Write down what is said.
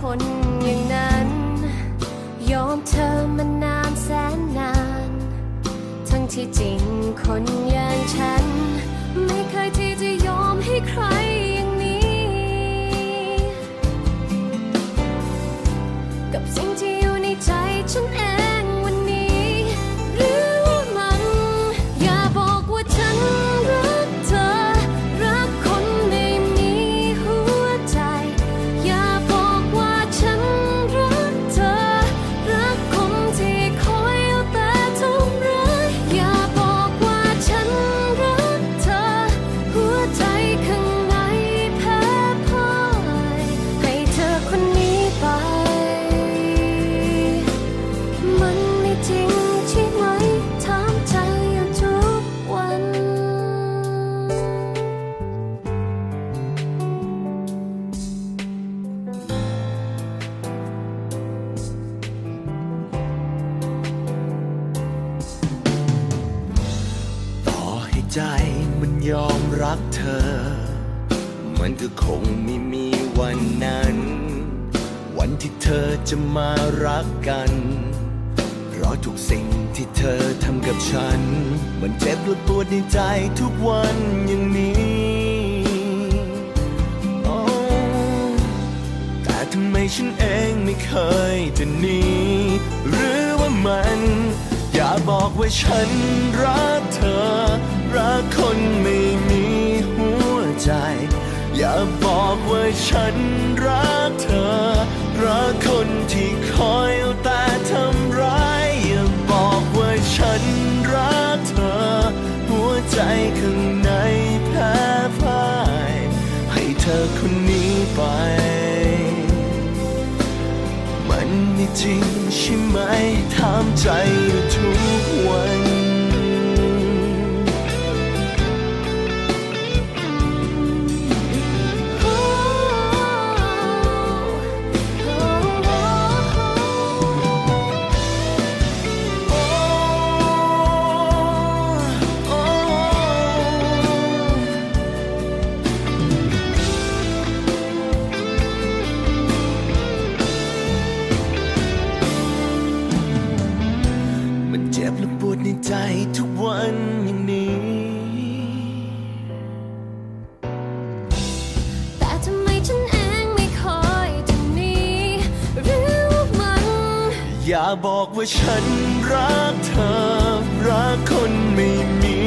คนทนอย่างนั้น ยอมเธอมานานแสนนาน ทั้งที่จริงคนอย่างฉัน ไม่เคยที่จะยอมให้ใครอย่างนี้ กับสิ่ง ใช่ไหมถามใจอยู่ทุกวันต่อให้ใจมันยอมรักเธอ มันก็คงไม่มีวันนั้น วันที่เธอจะมารักกัน เพราะทุกสิ่งที่เธอทำกับฉัน มันเจ็บและปวดในใจทุกวันอย่างนี้แต่ทำไมฉันเองไม่เคยจะหนีหรือว่ามัน อย่าบอกว่าฉันรักเธอ รักคนไม่มีหัวใจ อย่าบอกว่าฉันรักเธอ รักคนที่คอ อคนนี้ไป มันไม่จริงใช่ไหมถามใจอยู่ กันอย่างนี้ แต่ทำไมฉันเองไม่คอยจะมีหรือว่ามัน อย่าบอกว่าฉันรักเธอ รักคนไม่มี